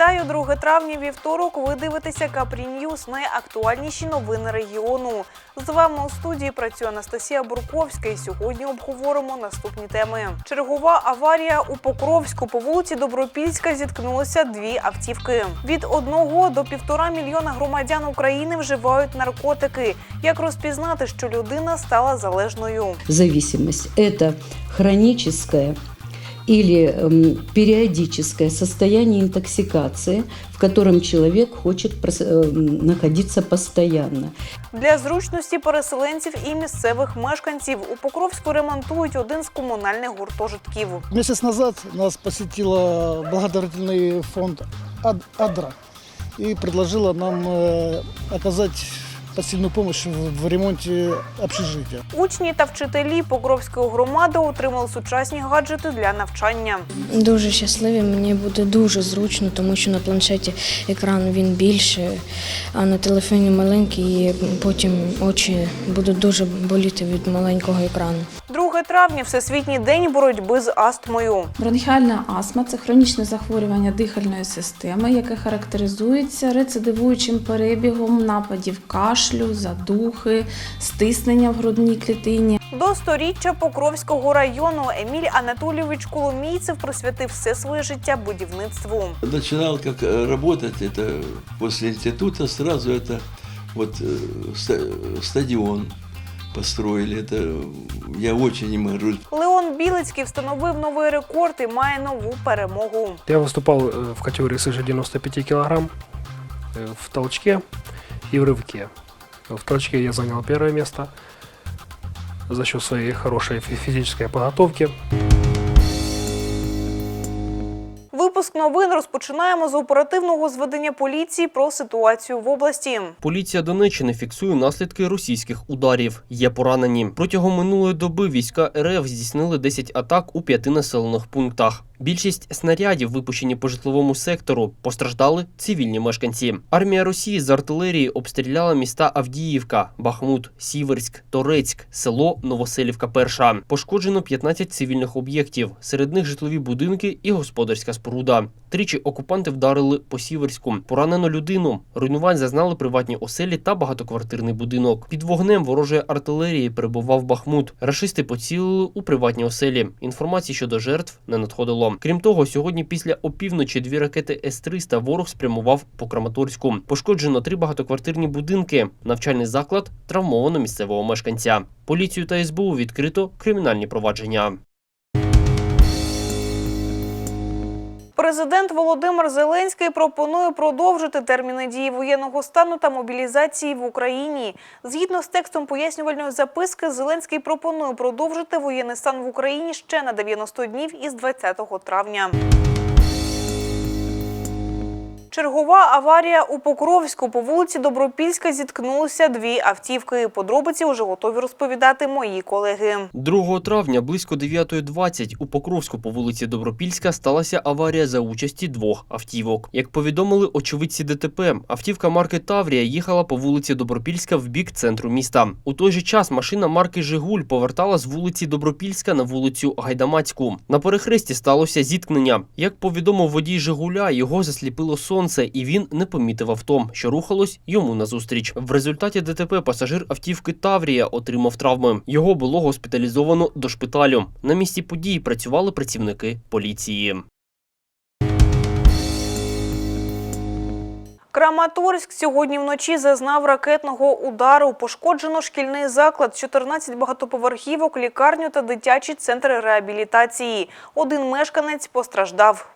Вітаю 2 травня вівторок. Ви дивитеся Капрі Ньюс, найактуальніші новини регіону. З вами у студії працює Анастасія Бурковська. І сьогодні обговоримо наступні теми. Чергова аварія у Покровську по вулиці Добропільська зіткнулися дві автівки. Від одного до півтора мільйона громадян України вживають наркотики. Як розпізнати, що людина стала залежною? зависимость. Это хроническое или эм, периодическое состояние интоксикации, в котором человек хочет прос- эм, находиться постоянно. Для зручності переселенців і місцевих мешканців у Покровську ремонтують один з комунальних гуртожитків. Месяц назад нас посетила благотворительный фонд «Ад- «Адра» и предложила нам э, оказать посильную помощь в, в ремонте общежития. Учні та вчителі Покровської громади отримали сучасні гаджети для навчання. Дуже щасливі, мені буде дуже зручно, тому що на планшеті екран він більше, а на телефоні маленький, і потім очі будуть дуже боліти від маленького екрану 2 травня Всесвітній день боротьби з астмою. Бронхіальна астма це хронічне захворювання дихальної системи, яке характеризується рецидивуючим перебігом нападів кашлю, задухи, стиснення в грудній клітині. До сторіччя Покровського району Еміль Анатолійович Коломійцев присвятив все своє життя будівництву. Начинал как э, работать, это после института сразу это вот э, ста- стадион построили. Это я очень им горжусь. Леон Білицький встановив новий рекорд і має нову перемогу. Я выступал э, в категории свыше 95 килограмм э, в толчке и в рывке. В толчке я занял первое место за счет своей хорошей фи- физической подготовки. Випуск новин розпочинаємо з оперативного зведення поліції про ситуацію в області. Поліція Донеччини фіксує наслідки російських ударів. Є поранені. Протягом минулої доби війська РФ здійснили 10 атак у п'яти населених пунктах. Більшість снарядів, випущені по житловому сектору, постраждали цивільні мешканці. Армія Росії з артилерії обстріляла міста Авдіївка, Бахмут, Сіверськ, Торецьк, село Новоселівка. Перша пошкоджено 15 цивільних об'єктів, серед них житлові будинки і господарська споруда. Тричі окупанти вдарили по Сіверську. Поранено людину. Руйнувань зазнали приватні оселі та багатоквартирний будинок. Під вогнем ворожої артилерії перебував Бахмут. Рашисти поцілили у приватні оселі. Інформації щодо жертв не надходило. Крім того, сьогодні після опівночі дві ракети С-300 ворог спрямував по Краматорську. Пошкоджено три багатоквартирні будинки. Навчальний заклад травмовано місцевого мешканця. Поліцію та СБУ відкрито кримінальні провадження. Президент Володимир Зеленський пропонує продовжити терміни дії воєнного стану та мобілізації в Україні. Згідно з текстом пояснювальної записки, Зеленський пропонує продовжити воєнний стан в Україні ще на 90 днів із 20 травня. Чергова аварія у Покровську по вулиці Добропільська зіткнулися дві автівки. Подробиці вже готові розповідати мої колеги. 2 травня близько 9.20 у Покровську по вулиці Добропільська сталася аварія за участі двох автівок. Як повідомили очевидці ДТП, автівка марки Таврія їхала по вулиці Добропільська в бік центру міста. У той же час машина марки Жигуль повертала з вулиці Добропільська на вулицю Гайдамацьку. На перехресті сталося зіткнення. Як повідомив водій Жигуля, його засліпило сонце, і він не помітив авто, що рухалось йому назустріч. В результаті ДТП пасажир автівки Таврія отримав травми. Його було госпіталізовано до шпиталю. На місці події працювали працівники поліції. Краматорськ сьогодні вночі зазнав ракетного удару. Пошкоджено шкільний заклад, 14 багатоповерхівок, лікарню та дитячий центр реабілітації. Один мешканець постраждав.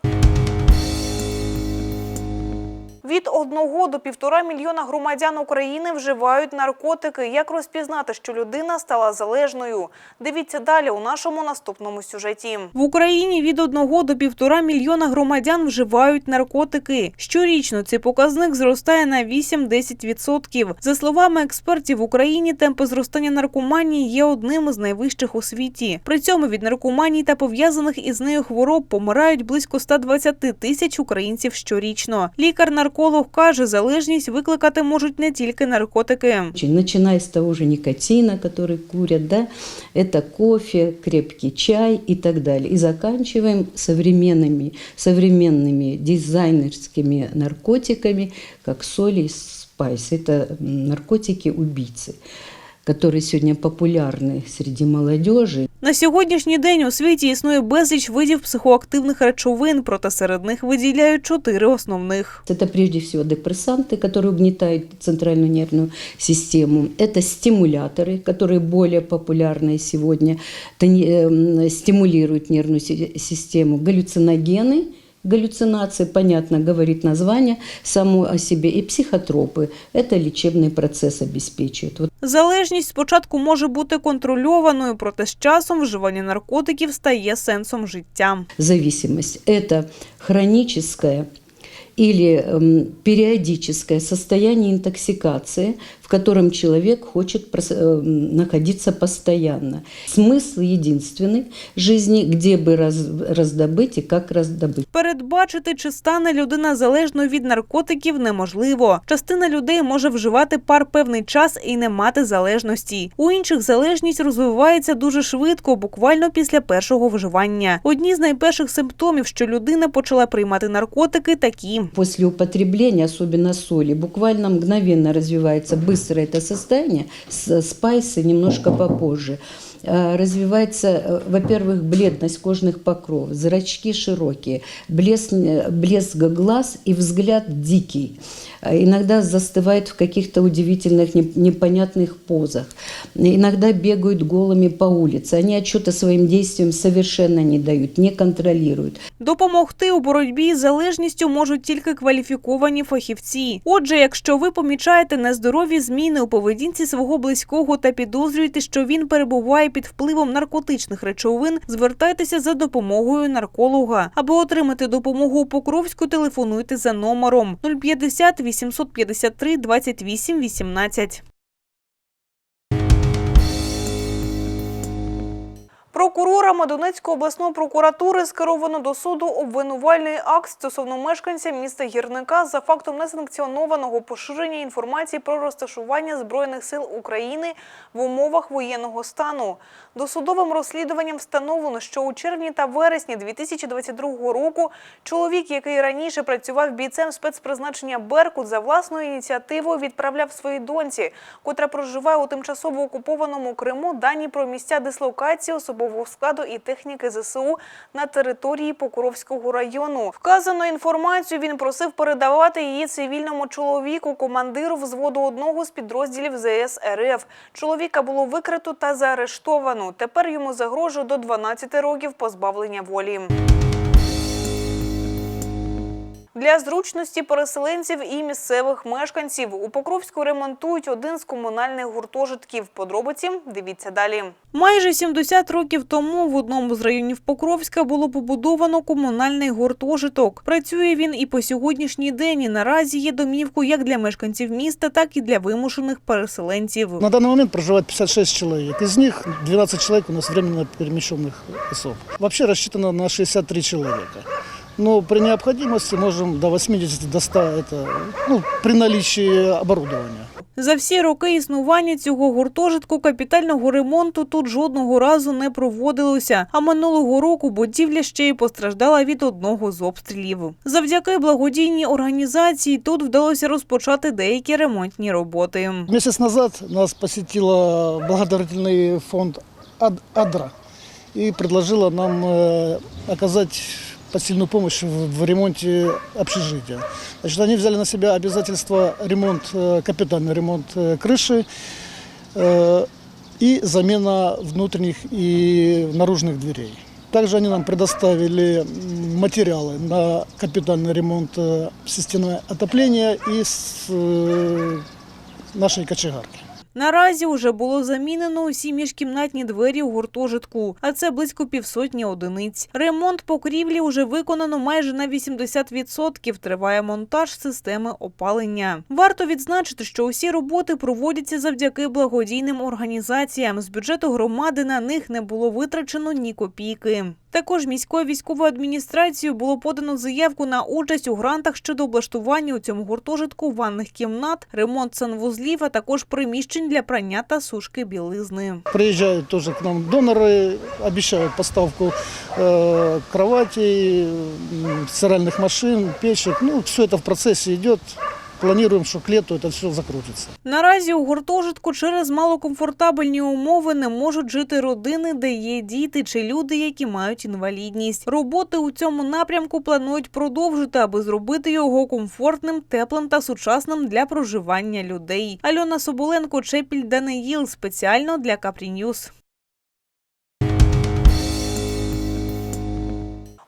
Від одного до півтора мільйона громадян України вживають наркотики. Як розпізнати, що людина стала залежною? Дивіться далі у нашому наступному сюжеті. В Україні від одного до півтора мільйона громадян вживають наркотики. Щорічно цей показник зростає на 8-10%. За словами експертів, в Україні темпи зростання наркоманії є одним із найвищих у світі. При цьому від наркоманії та пов'язаних із нею хвороб помирають близько 120 тисяч українців щорічно. Лікар наркоманії нарколог каже, залежність викликати можуть не тільки наркотики. Очень, Начиная с того же никотина, который курят, да, это кофе, крепкий чай и так далее. И заканчиваем современными, современными дизайнерскими наркотиками, как соли и спайс. Это м, наркотики-убийцы, которые сегодня популярны среди молодежи. На сьогоднішній день у світі існує безліч видів психоактивних речовин, проте серед них виділяють чотири основних. Это прежде всего депрессанты, которые угнетают центральную нервную систему. Это стимуляторы, которые более популярны сегодня, тони- эм, стимулируют нервную си- систему. Галлюциногены, галлюцинации, понятно, говорит название само о себе. И психотропы – это лечебный процесс обеспечивают. Вот Залежність спочатку може бути контрольованою, проте з часом вживання наркотиків стає сенсом життя. зависимость – это хроническая или эм, периодическое состояние интоксикации, в котором человек хочет прос- эм, находиться постоянно. Смысл единственный жизни, где бы раз- раздобыть и как раздобыть. Передбачити, чи стане людина залежною від наркотиків, неможливо. Частина людей може вживати пар певний час і не мати залежності. У інших залежність розвивається дуже швидко, буквально після першого вживання. Одні з найперших симптомів, що людина почала приймати наркотики, такі. После употребления, особенно соли, буквально мгновенно развивается быстро это состояние, с- спайсы немножко попозже. А, Развивается, э, во-первых, бледность кожных покров, зрачки широкие, блеск, блеск глаз и взгляд дикий. А Иногда застывает в каких-то удивительных, не- непонятных позах. Иногда бегают голыми по улице. Они отчета своим действиям совершенно не дают, не контролируют. Допомогти у боротьбі з залежністю можуть тільки кваліфіковані фахівці. Отже, якщо ви помічаєте нездорові зміни у поведінці свого близького та підозрюєте, що він перебуває під впливом наркотичних речовин, звертайтеся за допомогою нарколога. Аби отримати допомогу у Покровську, телефонуйте за номером 050 853 28 18. Прокурорами Донецької обласної прокуратури скеровано до суду обвинувальний акт стосовно мешканця міста Гірника за фактом несанкціонованого поширення інформації про розташування Збройних сил України в умовах воєнного стану. Досудовим розслідуванням встановлено, що у червні та вересні 2022 року чоловік, який раніше працював бійцем спецпризначення Беркут, за власною ініціативою відправляв своїй доньці, котра проживає у тимчасово окупованому Криму, дані про місця дислокації особового складу і техніки ЗСУ на території Покровського району. Вказану інформацію він просив передавати її цивільному чоловіку, командиру взводу одного з підрозділів ЗС РФ. Чоловіка було викрито та заарештовано. Тепер йому загрожує до 12 років позбавлення волі. Для зручності переселенців і місцевих мешканців у Покровську ремонтують один з комунальних гуртожитків. Подробиці дивіться далі. Майже 70 років тому в одному з районів Покровська було побудовано комунальний гуртожиток. Працює він і по сьогоднішній день. І наразі є домівкою як для мешканців міста, так і для вимушених переселенців. На данный момент проживает 56 человек. Из них 12 человек у нас временно перемещенных особ. Вообще рассчитано на 63 человека Но при необходимости можем до 80, до 100, это, ну, при наличии оборудования. За всі роки існування цього гуртожитку капітального ремонту тут жодного разу не проводилося. А минулого року будівля ще й постраждала від одного з обстрілів. Завдяки благодійній організації тут вдалося розпочати деякі ремонтні роботи. Месяц назад нас посетила благотворительный фонд «Ад- «Адра» и предложила нам э, оказать посильную помощь в, в ремонте общежития. Значит, они взяли на себя обязательство ремонт, э, капитальный ремонт э, крыши э, и замена внутренних и наружных дверей. Также они нам предоставили материалы на капитальный ремонт э, системы отопления и с, э, нашей кочегарки. Наразі уже було замінено усі міжкімнатні двері у гуртожитку, а це близько півсотні одиниць. Ремонт покрівлі уже виконано майже на 80%. Триває монтаж системи опалення. Варто відзначити, що усі роботи проводяться завдяки благодійним організаціям. З бюджету громади на них не було витрачено ні копійки. Також міською військовою адміністрацією було подано заявку на участь у грантах щодо облаштування у цьому гуртожитку ванних кімнат, ремонт санвузлів, а також приміщень для прання та сушки білизни. Приезжают тоже к нам доноры, обещают поставку э, кроватей, м, стиральных машин, печек. Ну, все это в процессе идет. Планируем, что к лету это все закрутится. Наразі у гуртожитку через малокомфортабельні умови не можуть жити родини, де є діти чи люди, які мають інвалідність. Роботи у цьому напрямку планують продовжити, аби зробити його комфортним, теплим та сучасним для проживання людей. Альона Соболенко, Чепіль Даниїл спеціально для Капріньюз.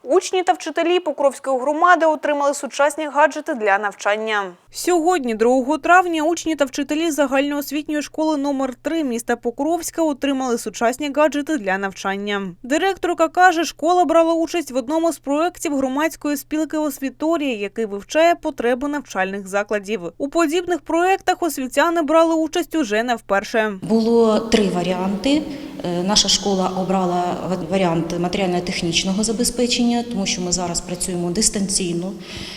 Учні та вчителі Покровської громади отримали сучасні гаджети для навчання. Сьогодні, 2 травня, учні та вчителі загальноосвітньої школи номер 3 міста Покровська отримали сучасні гаджети для навчання. Директорка каже, школа брала участь в одному з проєктів громадської спілки Освіторія, який вивчає потреби навчальних закладів. У подібних проєктах освітяни брали участь уже не вперше. Було три варіанти. Е, Наша школа обрала варіант матеріально-технічного забезпечення, тому що ми зараз працюємо дистанційно.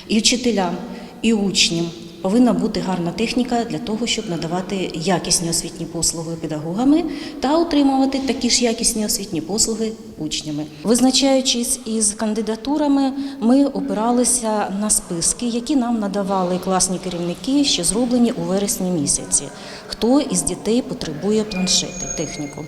І вчителям, і учням повинна бути гарна техніка для того, щоб надавати якісні освітні послуги педагогами та отримувати такі ж якісні освітні послуги учнями. Визначаючись із кандидатурами, ми опиралися на списки, які нам надавали класні керівники, що зроблені у вересні місяці. Хто із дітей потребує планшети, техніку.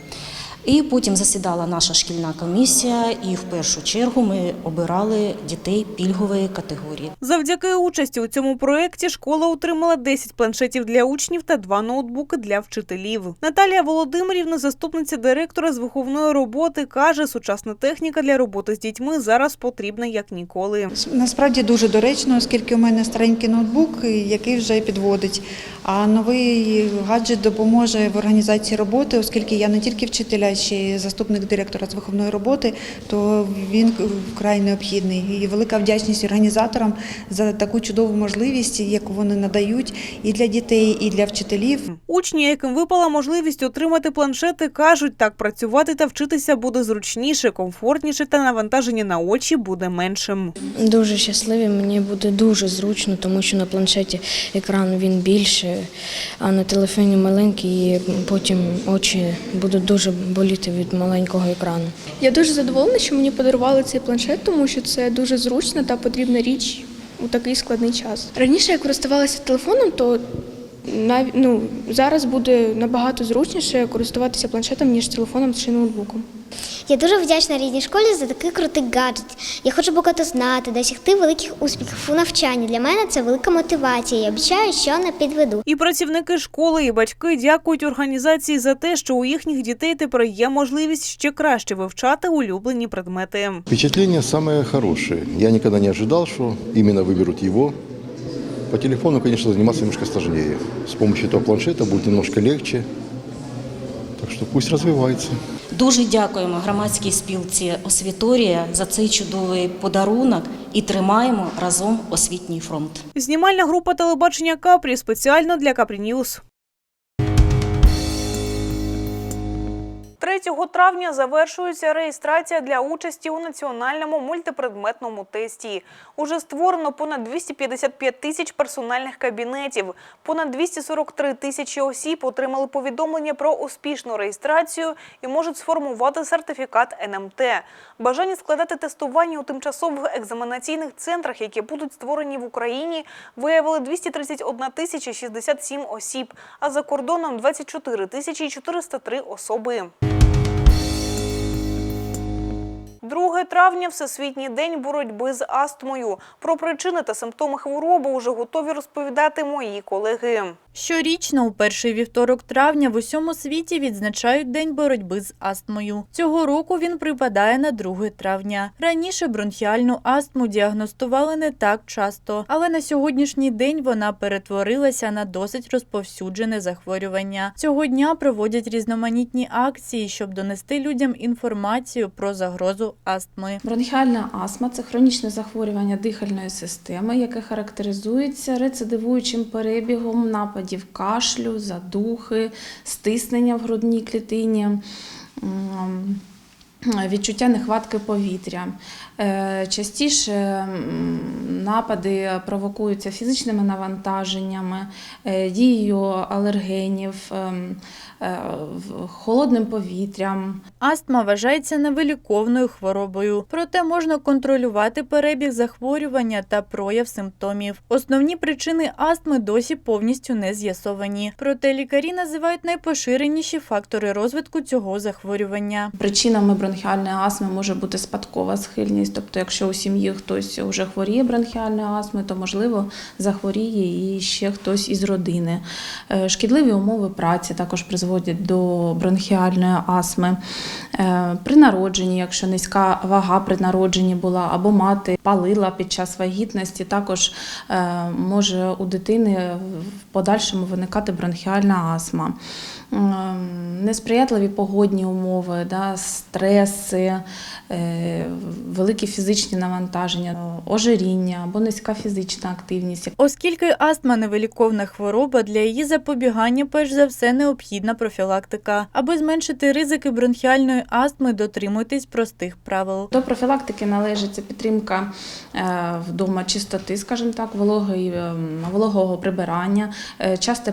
І потім засідала наша шкільна комісія, і в першу чергу ми обирали дітей пільгової категорії. Завдяки участі у цьому проєкті школа отримала 10 планшетів для учнів та 2 ноутбуки для вчителів. Наталія Володимирівна, заступниця директора з виховної роботи, каже, сучасна техніка для роботи з дітьми зараз потрібна як ніколи. Насправді дуже доречно, оскільки у мене старенький ноутбук, який вже підводить. А новий гаджет допоможе в організації роботи, оскільки я не тільки вчителя, й заступник директора з виховної роботи, то він вкрай необхідний. І велика вдячність організаторам за таку чудову можливість, яку вони надають і для дітей, і для вчителів. Учні, яким випала можливість отримати планшети, кажуть, так працювати та вчитися буде зручніше, комфортніше та навантаження на очі буде меншим. Дуже щасливі, мені буде дуже зручно, тому що на планшеті екран він більше, а на телефоні маленький, і потім очі будуть дуже боліти від маленького екрану. Я дуже задоволена, що мені подарували цей планшет, тому що це дуже зручна та потрібна річ у такий складний час. Раніше я користувалася телефоном, то. Ну, зараз буде набагато зручніше користуватися планшетом, ніж телефоном чи ноутбуком. Я дуже вдячна рідній школі за такий крутий гаджет. Я хочу багато знати, досягти великих успіхів у навчанні. Для мене це велика мотивація. Я обіцяю, що не підведу. І працівники школи, і батьки дякують організації за те, що у їхніх дітей тепер є можливість ще краще вивчати улюблені предмети. Впечатление самое хорошее. Я никогда не ожидал, что именно выберут его. По телефону, конечно, заниматься немножко сложнее. С помощью этого планшета будет немножко легче. Так что пусть развивается. Дуже дякуємо громадській спілці Освіторія за цей чудовий подарунок і тримаємо разом освітній фронт. Знімальна група телебачення Капрі спеціально для Капрі Ньюз. 3 травня завершується реєстрація для участі у національному мультипредметному тесті. Уже створено понад 255 тисяч персональних кабінетів. Понад 243 тисячі осіб отримали повідомлення про успішну реєстрацію і можуть сформувати сертифікат НМТ. Бажання складати тестування у тимчасових екзаменаційних центрах, які будуть створені в Україні, виявили 231 тисяча 67 осіб, а за кордоном 24 тисячі 403 особи. 2 травня – Всесвітній день боротьби з астмою. Про причини та симптоми хвороби уже готові розповідати мої колеги. Щорічно, у перший вівторок травня, в усьому світі відзначають День боротьби з астмою. Цього року він припадає на 2 травня. Раніше бронхіальну астму діагностували не так часто, але на сьогоднішній день вона перетворилася на досить розповсюджене захворювання. Цього дня проводять різноманітні акції, щоб донести людям інформацію про загрозу астми. Бронхіальна астма це хронічне захворювання дихальної системи, яке характеризується рецидивуючим перебігом нападів кашлю, задухи, стиснення в грудній клітині. відчуття нехватки повітря. Е, Частіше напади провокуються фізичними навантаженнями, е, дією алергенів, ем, холодним повітрям. Астма вважається невиліковною хворобою, проте можна контролювати перебіг захворювання та прояв симптомів. Основні причини астми досі повністю не з'ясовані. Проте лікарі називають найпоширеніші фактори розвитку цього захворювання. Причинами бронхіальної астми може бути спадкова схильність. Тобто, якщо у сім'ї хтось вже хворіє бронхіальною астмою, то можливо захворіє і ще хтось із родини. Е, Шкідливі умови праці також призводять до бронхіальної астми. Е, При народженні, якщо низька вага при народженні була, або мати палила під час вагітності, також е, може у дитини в подальшому виникати бронхіальна астма. Ем, Несприятливі погодні умови, да, стреси, е, великі фізичні навантаження, ожиріння або низька фізична активність. Оскільки астма невиліковна хвороба, для її запобігання перш за все необхідна профілактика. Аби зменшити ризики бронхіальної астми, дотримуйтесь простих правил. До профілактики належиться підтримка е, вдома чистоти, скажімо так, вологої, ем, вологого прибирання, е, часте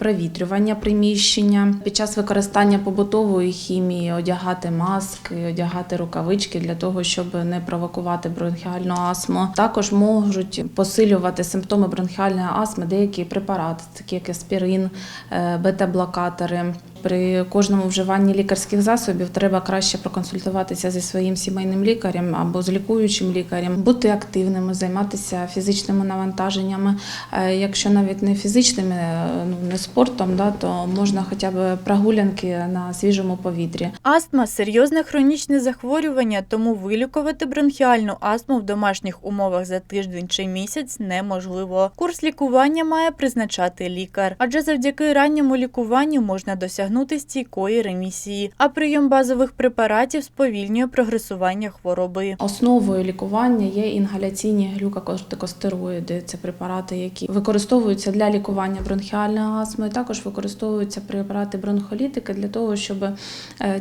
Провітрювання приміщення під час використання побутової хімії, одягати маски, одягати рукавички для того, щоб не провокувати бронхіальну астму. Також можуть посилювати симптоми бронхіальної астми деякі препарати, такі як аспірин, е, бета-блокатори. При кожному вживанні лікарських засобів треба краще проконсультуватися зі своїм сімейним лікарем або з лікуючим лікарем, бути активними, займатися фізичними навантаженнями. Е, Якщо навіть не фізичними, е, ну не спортом, да, то можна хоча б прогулянки на свіжому повітрі. Астма серйозне хронічне захворювання, тому вилікувати бронхіальну астму в домашніх умовах за тиждень чи місяць неможливо. Курс лікування має призначати лікар, адже завдяки ранньому лікуванню можна досягнути стійкої ремісії, а прийом базових препаратів сповільнює прогресування хвороби. Основою лікування є інгаляційні глюкокортикостероїди. Це препарати, які використовуються для лікування бронхіальної астми. Також використовуються препарати бронхолітики для того, щоб е,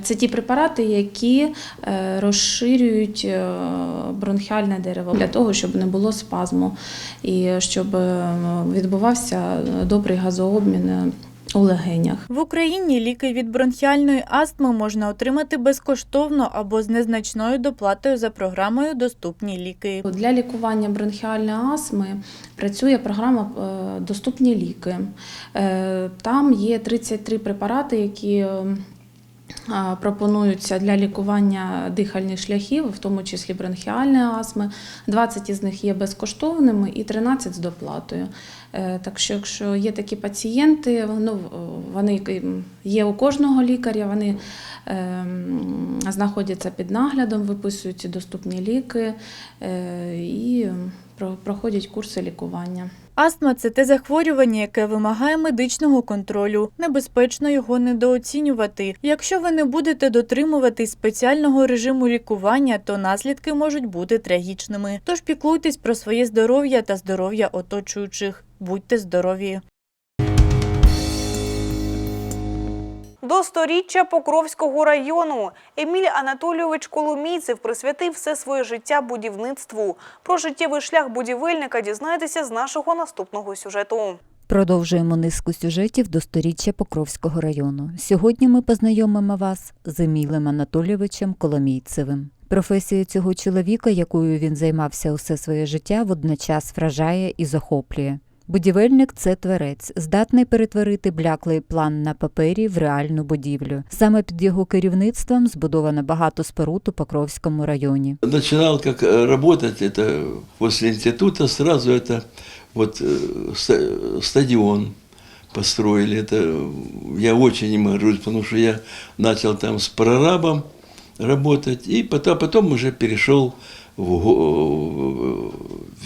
це ті препарати, які е, розширюють е, бронхіальне дерево для того, щоб не було спазму і щоб відбувався добрий газообмін. У легенях В Україні ліки від бронхіальної астми можна отримати безкоштовно або з незначною доплатою за програмою Доступні ліки. Для лікування бронхіальної астми працює програма е, Доступні ліки. Е, Там є 33 препарати, які е, пропонуються для лікування дихальних шляхів, в тому числі бронхіальної астми. 20 із них є безкоштовними і 13 з доплатою. Е, Так що, якщо є такі пацієнти, ну, вони є у кожного лікаря, вони ем, знаходяться під наглядом, виписують доступні ліки е, і проходять курси лікування. Астма це те захворювання, яке вимагає медичного контролю. Небезпечно його недооцінювати. Якщо ви не будете дотримуватись спеціального режиму лікування, то наслідки можуть бути трагічними. Тож піклуйтесь про своє здоров'я та здоров'я оточуючих. Будьте здорові! До сторіччя Покровського району Еміль Анатолійович Коломійцев присвятив все своє життя будівництву. Про життєвий шлях будівельника дізнайтеся з нашого наступного сюжету. Продовжуємо низку сюжетів до сторіччя Покровського району. Сьогодні ми познайомимо вас з Емілем Анатолійовичем Коломійцевим. Професія цього чоловіка, якою він займався усе своє життя, водночас вражає і захоплює. Будівельник це творець, здатний перетворити бляклий план на папері в реальну будівлю. Саме під його керівництвом збудовано багато споруд у Покровському районі. Начинал как э, работать, это после института сразу это вот э, ста- стадион построили. Это я очень им горжусь, потому что я начал там с прорабом работать, и потом, потом уже перешел в, го-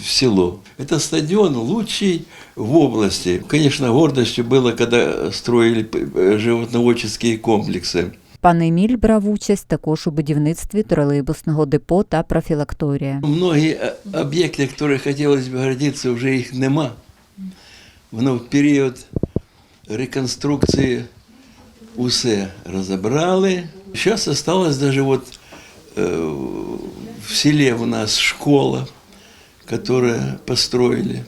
в село. Это стадион лучший в области. Конечно, гордостью было, когда строили э, животноводческие комплексы. Пан Еміль брав участь також у будівництві тролейбусного депо та профілакторія. Многие э, объекты, которые хотелось бы гордиться, уже их нема. Воно в період реконструкції усе розібрали. Зараз осталось даже вот э, в селе у нас школа, которую построили.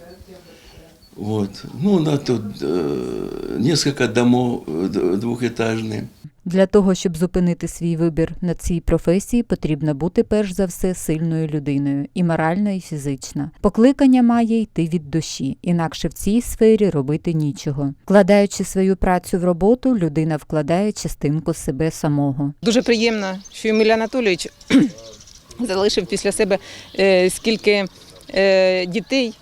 Вот. Ну, на тут э, несколько домов э, д- двухэтажные. Для того, щоб зупинити свій вибір на цій професії, потрібно бути перш за все сильною людиною, і морально, і фізично. Покликання має йти від душі, інакше в цій сфері робити нічого. Вкладаючи свою працю в роботу, людина вкладає частинку себе самого. Дуже приємно, що Еміль Анатолійович залишив після себе е, скільки е, дітей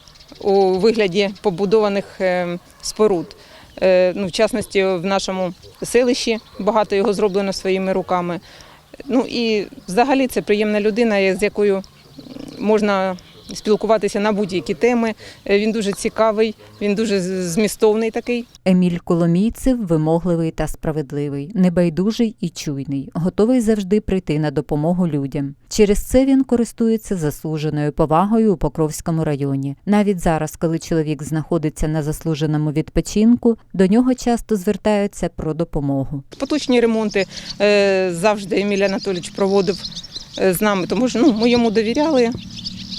у вигляді побудованих е, споруд. Е, Ну, в частності, в нашому селищі багато його зроблено своїми руками. Ну і взагалі це приємна людина, з якою можна спілкуватися на будь-які теми. Е, Він дуже цікавий, він дуже змістовний такий. Еміль Коломійцев вимогливий та справедливий, небайдужий і чуйний, готовий завжди прийти на допомогу людям. Через це він користується заслуженою повагою у Покровському районі. Навіть зараз, коли чоловік знаходиться на заслуженому відпочинку, до нього часто звертаються про допомогу. Поточні ремонти е, завжди Еміль Анатолійович проводив е, з нами, тому що ну, ми йому довіряли.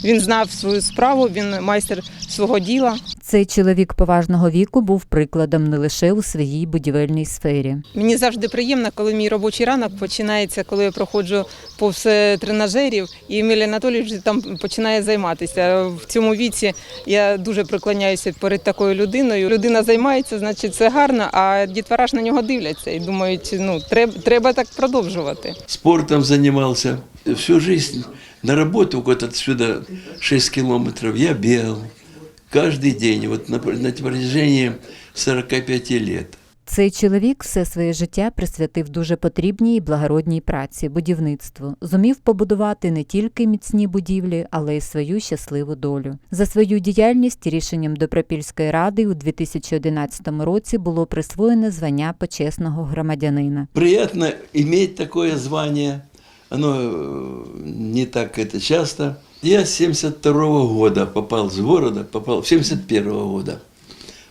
Він знав свою справу, він майстер свого діла. Цей чоловік поважного віку був прикладом не лише у своїй будівельній сфері. Мені завжди приємно, коли мій робочий ранок починається, коли я проходжу повз тренажерів, і Еміль Анатолійович там починає займатися. В цьому віці я дуже преклоняюся перед такою людиною. Людина займається, значить це гарно, а дітвора ж на нього дивляться і думають, ну треба, треба так продовжувати. Спортом занимался всю жизнь. На работу вот отсюда 6 километров я бегал каждый день, вот на, на протяжении 45 лет. Цей чоловік все своє життя присвятив дуже потрібній і благородній праці, будівництву, зумів побудувати не тільки міцні будівлі, але й свою щасливу долю. За свою діяльність рішенням Добропільської ради у 2011 році було присвоєне звання почесного громадянина. Приятно иметь такое звание Оно э, не так это часто. Я с 72 года попал с города, попал 71 года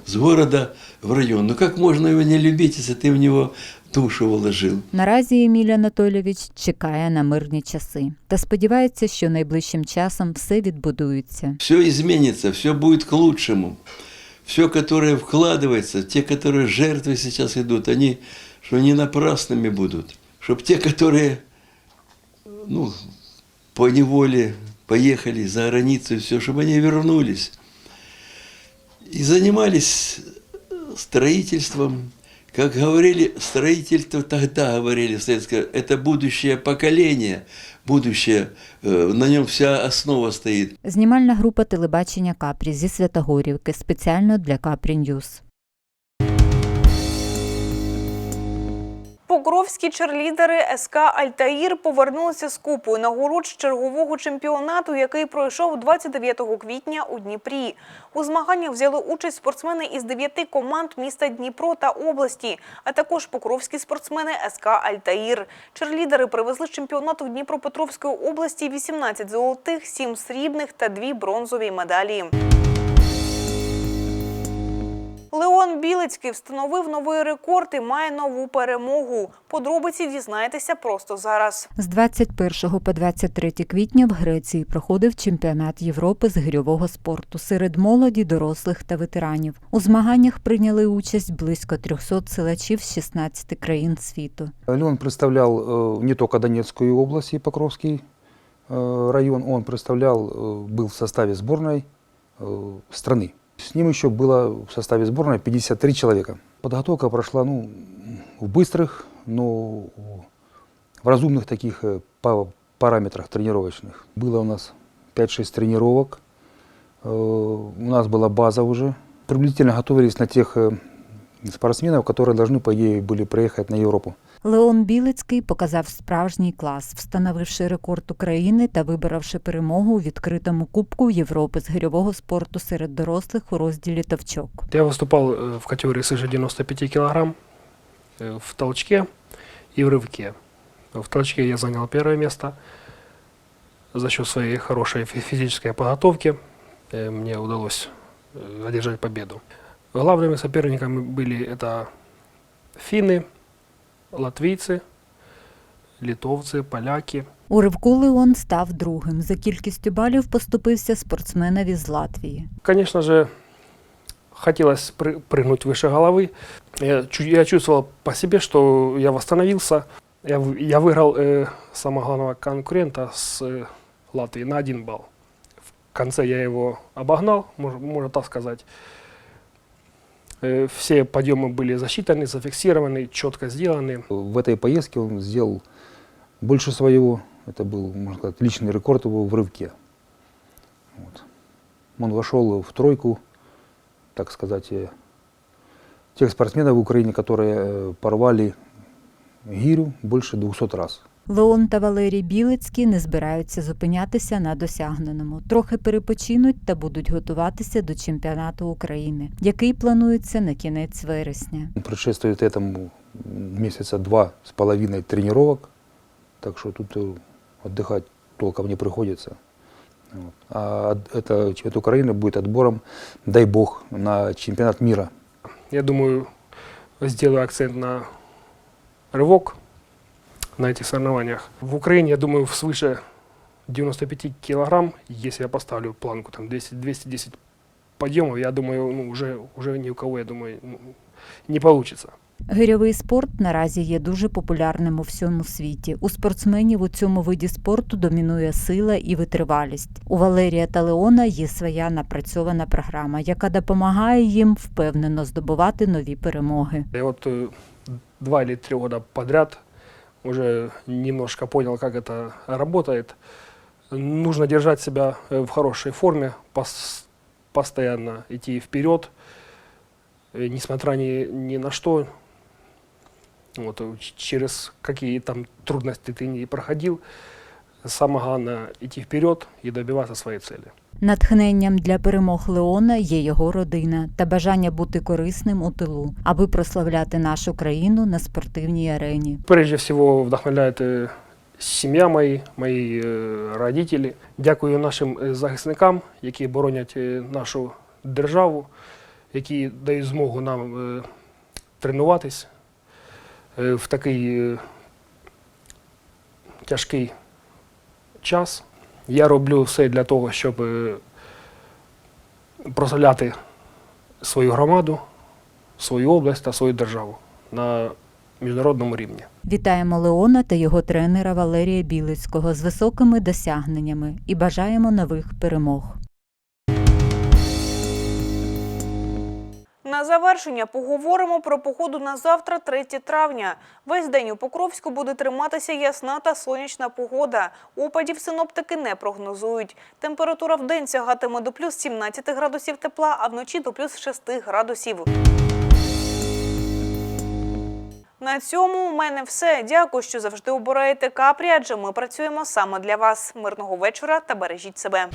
с города в район. Ну как можно его не любить, если ты в него душу вложил? Наразі Еміль Анатолійович чекає на мирні часи та сподівається, що найближчим часом все відбудується. Все изменится, все будет к лучшему. Все, которое вкладывается, те, которые жертвы сейчас идут, они что не напрасными будут. Чтобы те, которые ну, по неволе поехали за границу, все, чтобы они вернулись и занимались строительством. Как говорили, строительство тогда говорили, в советское, это будущее поколение, будущее, э, на нем вся основа стоит. Знімальна група телебачення Капрі зі Святогорівки спеціально для Капрі Ньюз. Покровські черлідери СК Альтаїр повернулися з купою нагород з чергового чемпіонату, який пройшов 29 квітня у Дніпрі. У змаганнях взяли участь спортсмени із дев'яти команд міста Дніпро та області, а також покровські спортсмени СК Альтаїр. Черлідери привезли з чемпіонату Дніпропетровської області 18 золотих, 7 срібних та 2 бронзові медалі. Леон Білицький встановив новий рекорд і має нову перемогу. Подробиці дізнаєтеся просто зараз. З 21 по 23 квітня в Греції проходив чемпіонат Європи з гирьового спорту серед молоді, дорослих та ветеранів. У змаганнях прийняли участь близько 300 силачів з 16 країн світу. Леон представлял э, не только Донецкую область и Покровский э, район, он представлял, э, был в составе сборной э, страны. С ним еще было в составе сборной 53 человека. Подготовка прошла ну, в быстрых, но в разумных таких э, па- параметрах тренировочных. Было у нас 5-6 тренировок, э, у нас была база уже. Приблизительно готовились на тех э, спортсменов, которые должны, по идее, были приехать на Европу. Леон Білицький показав справжній клас, встановивши рекорд України та виборовши перемогу у відкритому Кубку Європи з гирьового спорту серед дорослих у розділі товчок. Я выступал э, в категории свыше 95 килограмм э, в толчке и в рывке. В толчке я занял первое место. За счет своей хорошей фи- физической подготовки э, мне удалось э, одержать победу. Главными соперниками были это финны, латвийцы, литовцы, поляки. У ривку Леон став другим. За кількістю балів поступився спортсменові з Латвії. Конечно же, хотелось пры- прыгнуть выше головы. Я, чу- я чувствовал по себе, что я восстановился. Я, в- я выиграл э, самого главного конкурента с э, Латвии на один балл. В конце я его обогнал, можно, можно так сказать. Э, все подъемы были засчитаны, зафиксированы, четко сделаны. В этой поездке он сделал больше своего. Это был, можно сказать, личный рекорд его в рывке. Вот. Он вошел в тройку, так сказать, э, тех спортсменов в Украине, которые э, порвали гирю больше 200 раз. Леон та Валерій Білицький не збираються зупинятися на досягненому. Трохи перепочинуть та будуть готуватися до чемпіонату України, який планується на кінець вересня. Предшествует этому месяца два с половиной тренировок, так что тут э, отдыхать толком не приходится. Вот. А от- это чемпионат Украины будет отбором, дай бог, на чемпионат мира. Я думаю, сделаю акцент на рывок на этих соревнованиях. В Украине, я думаю, свыше 95 килограмм, если я поставлю планку там 200, 210 подъемов, я думаю, ну, уже, уже ни у кого, я думаю, ну, не получится. Гирьовий спорт наразі є дуже популярним у всьому світі. У спортсменів у цьому виді спорту домінує сила і витривалість. У Валерія та Леона є своя напрацьована програма, яка допомагає їм впевнено здобувати нові перемоги. Я вот э, два или три года подряд уже немножко понял, как это работает. Нужно держать себя э, в хорошей форме, пос- постоянно идти вперед, э, несмотря ни, ни на что. Вот, э, через какие там трудности ты не проходил, самое главное идти вперед и добиваться своей цели. Натхненням для перемог Леона є його родина та бажання бути корисним у тилу, аби прославляти нашу країну на спортивній арені. Прежде всего вдохновляет э, сім'я мої, мої е, родителі. Дякую нашим е, захисникам, які боронять е, нашу державу, які дають змогу нам е, тренуватись е, в такий тяжкий час. Я роблю все для того, щоб е, прославляти свою громаду, свою область та свою державу на міжнародному рівні. Вітаємо Леона та його тренера Валерія Білицького з високими досягненнями і бажаємо нових перемог. На завершення поговоримо про погоду на завтра, 3 травня. Весь день у Покровську буде триматися ясна та сонячна погода. Опадів синоптики не прогнозують. Температура в день сягатиме до плюс 17 градусів тепла, а вночі до плюс 6 градусів. На цьому у мене все. Дякую, що завжди обираєте капрі, адже ми працюємо саме для вас. Мирного вечора та бережіть себе.